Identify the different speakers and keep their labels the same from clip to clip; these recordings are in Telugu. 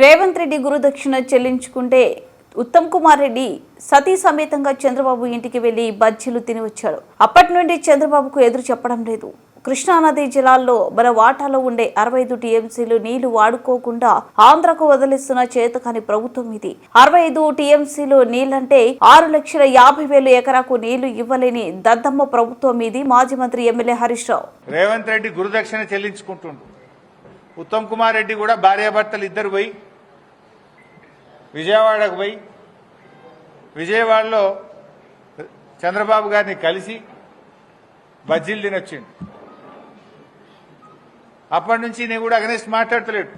Speaker 1: రేవంత్ రెడ్డి గురుదక్షిణ చెల్లించుకుంటే ఉత్తమ్ కుమార్ రెడ్డి సతీ సమేతంగా చంద్రబాబు ఇంటికి వెళ్ళి బజ్జీలు తిని వచ్చాడు అప్పటి నుండి చంద్రబాబుకు ఎదురు చెప్పడం లేదు. కృష్ణానది జలాల్లో మన వాటాలో ఉండే అరవై ఐదు టీఎంసీలు నీళ్ళు వాడుకోకుండా ఆంధ్రకు వదిలిస్తున్న చేతకాని ప్రభుత్వం ఇది. అరవై ఐదు టీఎంసీలు నీళ్ళంటే ఆరు లక్షల యాభై వేలు ఎకరాకు నీళ్ళు ఇవ్వలేని దద్దమ్మ ప్రభుత్వం ఇది మాజీ మంత్రి ఎమ్మెల్యే హరీష్ రావు.
Speaker 2: రేవంత్ రెడ్డి గురుదక్షిణ చెల్లించుకుంటుండు. ఉత్తమ్ కుమార్ రెడ్డి కూడా భార్యాభర్తలు ఇద్దరు పోయి విజయవాడకు పోయి విజయవాడలో చంద్రబాబు గారిని కలిసి బజ్జీలు తినొచ్చిండు. అప్పటి నుంచి నేను కూడా అగనెస్ట్ మాట్లాడతలేడు.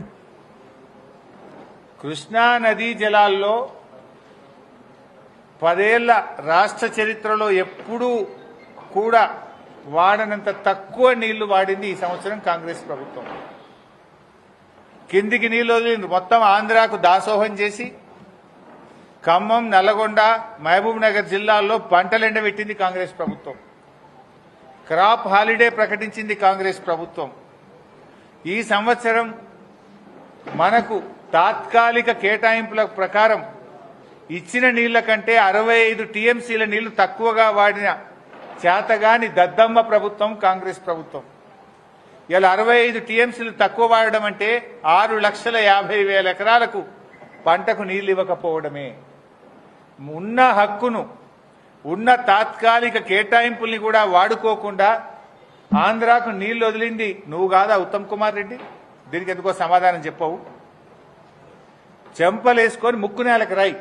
Speaker 2: కృష్ణా నదీ జలాల్లో పదేళ్ళ రాష్ట్ర చరిత్రలో ఎప్పుడూ కూడా వాడనంత తక్కువ నీళ్ళు వాడింది ఈ సంవత్సరం కాంగ్రెస్ ప్రభుత్వం. కిందికి నీళ్ళు వదిలింది మొత్తం ఆంధ్రాకు దాసోహం చేసి ఖమ్మం నల్లగొండ మహబూబ్ నగర్ జిల్లాల్లో పంటలు ఎండబెట్టింది కాంగ్రెస్ ప్రభుత్వం. క్రాప్ హాలిడే ప్రకటించింది కాంగ్రెస్ ప్రభుత్వం. ఈ సంవత్సరం మనకు తాత్కాలిక కేటాయింపుల ప్రకారం ఇచ్చిన నీళ్ళ కంటే అరవై ఐదు టీఎంసీల నీళ్ళు తక్కువగా వాడిన చేతగాని దద్దమ్మ ప్రభుత్వం కాంగ్రెస్ ప్రభుత్వం. ఇలా అరవై ఐదు టీఎంసీలు తక్కువ వాడడం అంటే ఆరు లక్షల యాభై వేల ఎకరాలకు పంటకు నీళ్ళు ఇవ్వకపోవడమే. ఉన్న హక్కును ఉన్న తాత్కాలిక కేటాయింపుల్ని కూడా వాడుకోకుండా ఆంధ్రాకు నీళ్ళు వదిలింది నువ్వు కాదా ఉత్తమ్ కుమార్ రెడ్డి? దీనికి ఎందుకో సమాధానం చెప్పవు. చెంపలేసుకొని ముక్కు నేలకు రాయి.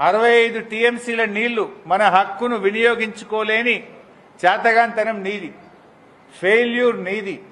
Speaker 2: అరవై ఐదు టీఎంసీల నీళ్ళు మన హక్కును వినియోగించుకోలేని చేతగాంతనం నీది. ఫెయిల్యూర్ నీది.